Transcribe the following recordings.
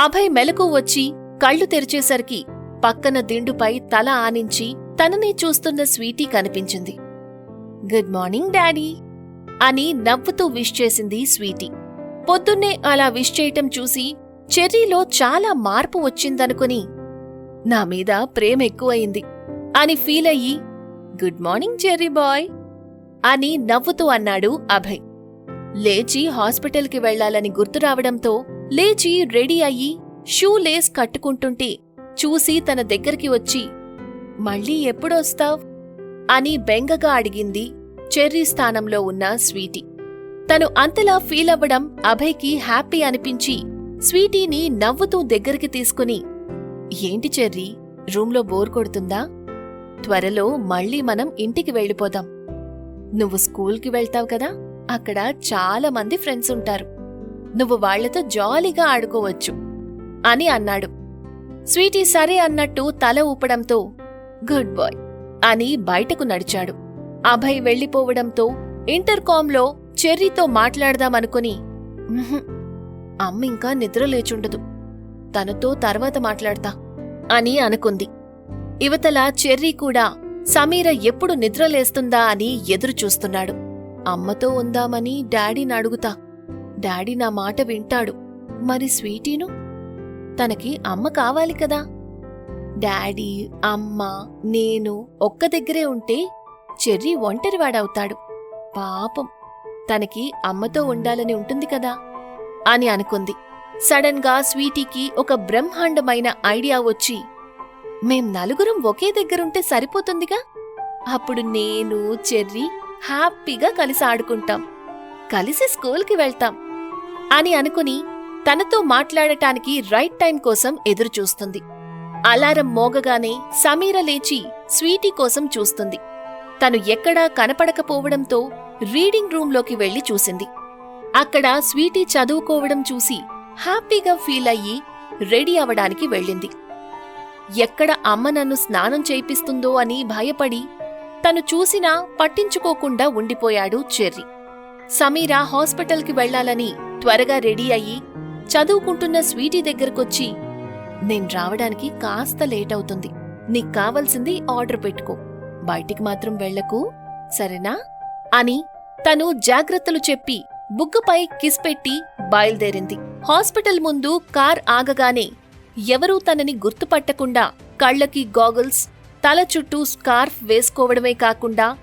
అభయ్ మెలకు వచ్చి కళ్ళు తెరిచేసరికి పక్కన దిండుపై తల ఆనించి తననే చూస్తున్న స్వీటీ కనిపించింది. గుడ్ మార్నింగ్ డాడీ అని నవ్వుతూ విష్ చేసింది స్వీటీ. పొద్దున్నే అలా విష్ చేయటం చూసి చెర్రీలో చాలా మార్పు వచ్చిందనుకుని నా మీద ప్రేమ ఎక్కువయింది అని ఫీల్ అయ్యి గుడ్ మార్నింగ్ చెర్రీ బాయ్ అని నవ్వుతూ అన్నాడు అభయ్. లేచి హాస్పిటల్కి వెళ్ళాలని గుర్తు రావడంతో లేచి రెడీ అయ్యి షూ లేస్ కట్టుకుంటుంటే చూసి తన దగ్గరికి వచ్చి మళ్ళీ ఎప్పుడొస్తావ్? అని బెంగగా అడిగింది చెర్రీ స్థానంలో ఉన్న స్వీటీ. తను అంతలా ఫీల్ అవ్వడం అభయ్కి హ్యాపీ అనిపించి స్వీటీని నవ్వుతూ దగ్గరికి తీసుకుని ఏంటి చెర్రీ రూంలో బోర్ కొడుతుందా? త్వరలో మళ్ళీ మనం ఇంటికి వెళ్ళిపోదాం. నువ్వు స్కూల్కి వెళ్తావు కదా అక్కడ చాలా మంది ఫ్రెండ్స్ ఉంటారు. నువ్వు వాళ్ళతో జాలీగా ఆడుకోవచ్చు అని అన్నాడు. స్వీటీ సరే అన్నట్టు తల ఊపడంతో గుడ్ బాయ్ అని బయటకు నడిచాడు. అభయ్ వెళ్ళిపోవడంతో ఇంటర్కాంలో చెర్రీతో మాట్లాడదామనుకుని అమ్మింకా అమ్మ ఇంకా నిద్ర లేచుండదు. తనతో తర్వాత మాట్లాడతా అని అనుకుంది. ఇవతల చెర్రీ కూడా సమీర ఎప్పుడు నిద్రలేస్తుందా అని ఎదురుచూస్తున్నాడు. అమ్మతో ఉందామని డాడీని అడుగుతా డాడీ నా మాట వింటాడు. మరి స్వీటీను? తనకి అమ్మ కావాలి కదా. డాడీ అమ్మ నేను ఒక్క దగ్గరే ఉంటే చెర్రీ ఒంటరివాడవుతాడు పాపం. తనకి అమ్మతో ఉండాలని ఉంటుంది కదా అని అనుకుంది. సడన్గా స్వీటీకి ఒక బ్రహ్మాండమైన ఐడియా వచ్చి మేం నలుగురం ఒకే దగ్గరుంటే సరిపోతుందిగా? అప్పుడు నేను చెర్రీ హ్యాపీగా కలిసి ఆడుకుంటాం. కలిసి స్కూల్కి వెళ్తాం. అని అనుకుని తనతో మాట్లాడటానికి రైట్ టైం కోసం ఎదురుచూస్తుంది. అలారం మోగగానే సమీర లేచి స్వీటీ కోసం చూస్తుంది. తను ఎక్కడా కనపడకపోవడంతో రీడింగ్ రూంలోకి వెళ్ళి చూసింది. అక్కడ స్వీటీ చదువుకోవడం చూసి హ్యాపీగా ఫీల్ అయ్యి రెడీ అవడానికి వెళ్ళింది. ఎక్కడ అమ్మ నన్ను స్నానం చేయిపిస్తుందో అని భయపడి తను చూసినా పట్టించుకోకుండా ఉండిపోయాడు చెర్రీ. సమీర హాస్పిటల్కి వెళ్ళాలని త్వరగా రెడీ అయ్యి చదువుకుంటున్న స్వీటీ దగ్గరకొచ్చి నేను రావడానికి కాస్త లేట్ అవుతుంది. నీకు కావలసింది ఆర్డర్ పెట్టుకో. బయటికి మాత్రం వెళ్ళకు సరేనా? అని తను జాగ్రత్తలు చెప్పి బుగ్గపై కిస్ పెట్టి బయలుదేరింది. హాస్పిటల్ ముందు కార్ ఆగగానే ఎవరూ తనని గుర్తుపట్టకుండా కళ్ళకి గాగుల్స్ తల చుట్టూ స్కార్ఫ్ వేసుకోవడమే కాకుండా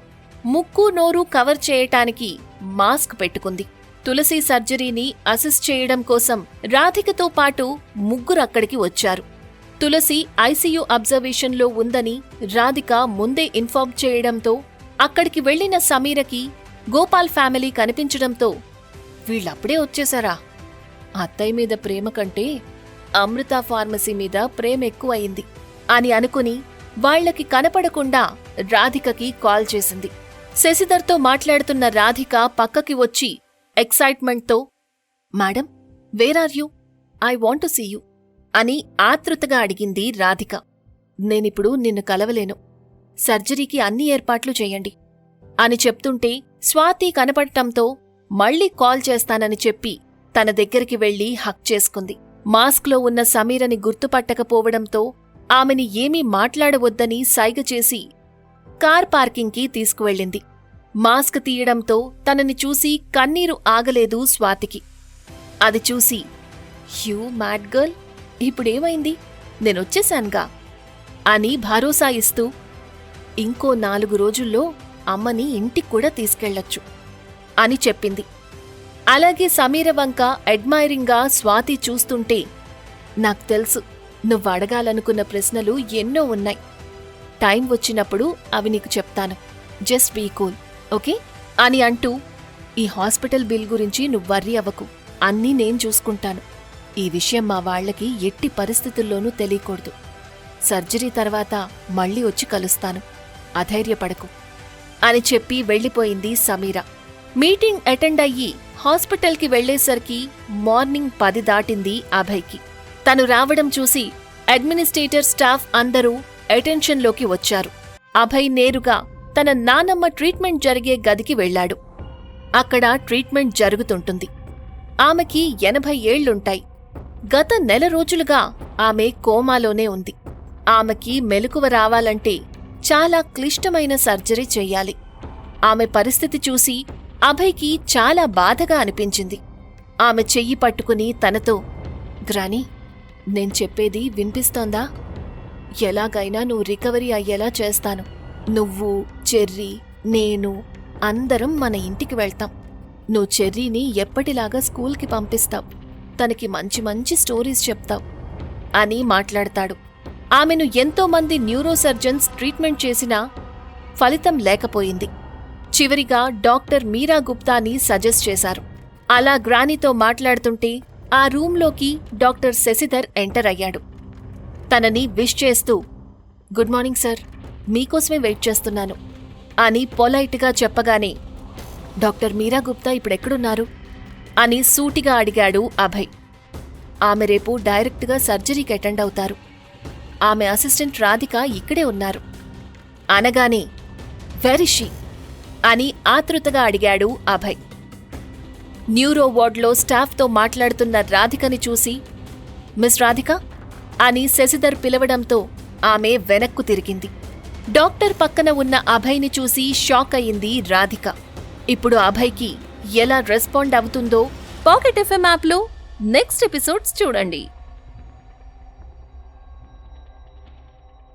ముక్కు నోరు కవర్ చేయటానికి మాస్క్ పెట్టుకుంది. తులసి సర్జరీని అసిస్ట్ చేయడం కోసం రాధికతో పాటు ముగ్గురు అక్కడికి వచ్చారు. తులసి ఐసీయూ అబ్జర్వేషన్లో ఉందని రాధిక ముందే ఇన్ఫార్మ్ చేయడంతో అక్కడికి వెళ్ళిన సమీరకి గోపాల్ ఫ్యామిలీ కనిపించడంతో వీళ్ళప్పుడే వచ్చేశారా అత్తయ్య మీద ప్రేమ కంటే అమృత ఫార్మసీ మీద ప్రేమ ఎక్కువయింది అని అనుకుని వాళ్ళకి కనపడకుండా రాధికకి కాల్ చేసింది. శశిధర్తో మాట్లాడుతున్న రాధిక పక్కకి వచ్చి ఎక్సైట్మెంట్తో madam where are you I want to see you అని ఆతృతగా అడిగింది రాధిక. నేనిప్పుడు నిన్ను కలవలేను. సర్జరీకి అన్ని ఏర్పాట్లు చేయండి అని చెప్తుంటే స్వాతి కనపడటంతో మళ్ళీ కాల్ చేస్తానని చెప్పి తన దగ్గరికి వెళ్ళి హక్ చేసుకుంది. మాస్క్లో ఉన్న సమీరని గుర్తుపట్టకపోవడంతో ఆమెని ఏమీ మాట్లాడవద్దని సైగ చేసి కార్ పార్కింగ్కి తీసుకువెళ్ళింది. మాస్క్ తీయడంతో తనని చూసి కన్నీరు ఆగలేదు స్వాతికి. అది చూసి హ్యూ మ్యాడ్ గర్ల్ ఇప్పుడేమైంది? నేనొచ్చేశాన్గా అని భరోసా ఇస్తూ ఇంకో నాలుగు రోజుల్లో అమ్మని ఇంటికి కూడా తీసుకెళ్ళొచ్చు అని చెప్పింది. అలాగే సమీర వంక అడ్మైరింగ్గా స్వాతి చూస్తుంటే నాకు తెలుసు నువ్వు అడగాలనుకున్న ప్రశ్నలు ఎన్నో ఉన్నాయి. టైం వచ్చినప్పుడు అవి నీకు చెప్తాను. Just be cool. ఓకే? అని అంటూ ఈ హాస్పిటల్ బిల్ గురించి నువ్వు వర్రీ అవ్వకు. అన్నీ నేను చూసుకుంటాను. ఈ విషయం మా వాళ్ళకి ఎట్టి పరిస్థితుల్లోనూ తెలియకూడదు. సర్జరీ తర్వాత మళ్ళీ వచ్చి కలుస్తాను. అధైర్యపడకు. అని చెప్పి వెళ్ళిపోయింది సమీర. మీటింగ్ అటెండ్ అయ్యి హాస్పిటల్కి వెళ్ళేసరికి మార్నింగ్ పది దాటింది అభయ్కి. తను రావడం చూసి అడ్మినిస్ట్రేటర్ స్టాఫ్ అందరూ అటెన్షన్లోకి వచ్చారు. అభయ్ నేరుగా తన నానమ్మ ట్రీట్మెంట్ జరిగే గదికి వెళ్ళాడు. అక్కడ ట్రీట్మెంట్ జరుగుతుంటుంది. ఆమెకి ఎనభై ఏళ్ళుంటాయి గత నెల రోజులుగా ఆమె కోమాలోనే ఉంది. ఆమెకి మెలకువ రావాలంటే చాలా క్లిష్టమైన సర్జరీ చెయ్యాలి ఆమె పరిస్థితి చూసి అభయ్కి చాలా బాధగా అనిపించింది. ఆమె చెయ్యి పట్టుకుని తనతో గ్రాని నేను చెప్పేది వినిపిస్తోందా? ఎలాగైనా నువ్వు రికవరీ అయ్యేలా చేస్తాను. నువ్వు చెర్రీ నేను అందరం మన ఇంటికి వెళ్తాం. నువ్వు చెర్రీని ఎప్పటిలాగా స్కూల్కి పంపిస్తావు. తనకి మంచి మంచి స్టోరీస్ చెప్తావు అని మాట్లాడతాడు. ఆమెను ఎంతోమంది న్యూరోసర్జన్స్ ట్రీట్మెంట్ చేసినా ఫలితం లేకపోయింది. చివరిగా డాక్టర్ మీరా గుప్తాని సజెస్ట్ చేశారు. అలా గ్రానీతో మాట్లాడుతుంటే ఆ రూంలోకి డాక్టర్ శశిధర్ ఎంటర్ అయ్యాడు. తనని విష్ చేస్తూ గుడ్ మార్నింగ్ సార్. మీకోసమే వెయిట్ చేస్తున్నాను. అని పొలైట్గా చెప్పగానే డాక్టర్ మీరా గుప్తా ఇప్పుడెక్కడున్నారు? అని సూటిగా అడిగాడు అభయ్. ఆమె రేపు డైరెక్ట్గా సర్జరీకి అటెండ్ అవుతారు. ఆమె అసిస్టెంట్ రాధిక ఇక్కడే ఉన్నారు. అనగానే వెరిషి అని ఆతృతగా అడిగాడు అభయ్. న్యూరో వార్డ్లో స్టాఫ్తో మాట్లాడుతున్న రాధికని చూసి మిస్ రాధిక? అని శశిధర్ పిలవడంతో ఆమె వెనక్కు తిరిగింది. డాక్టర్ పక్కన ఉన్న అభయ్ని చూసి షాక్ అయింది రాధిక. ఇప్పుడు అభయ్కి ఎలా రెస్పాండ్ అవుతుందో పాకెట్ ఎఫ్ఎం యాప్లో నెక్స్ట్ ఎపిసోడ్స్ చూడండి.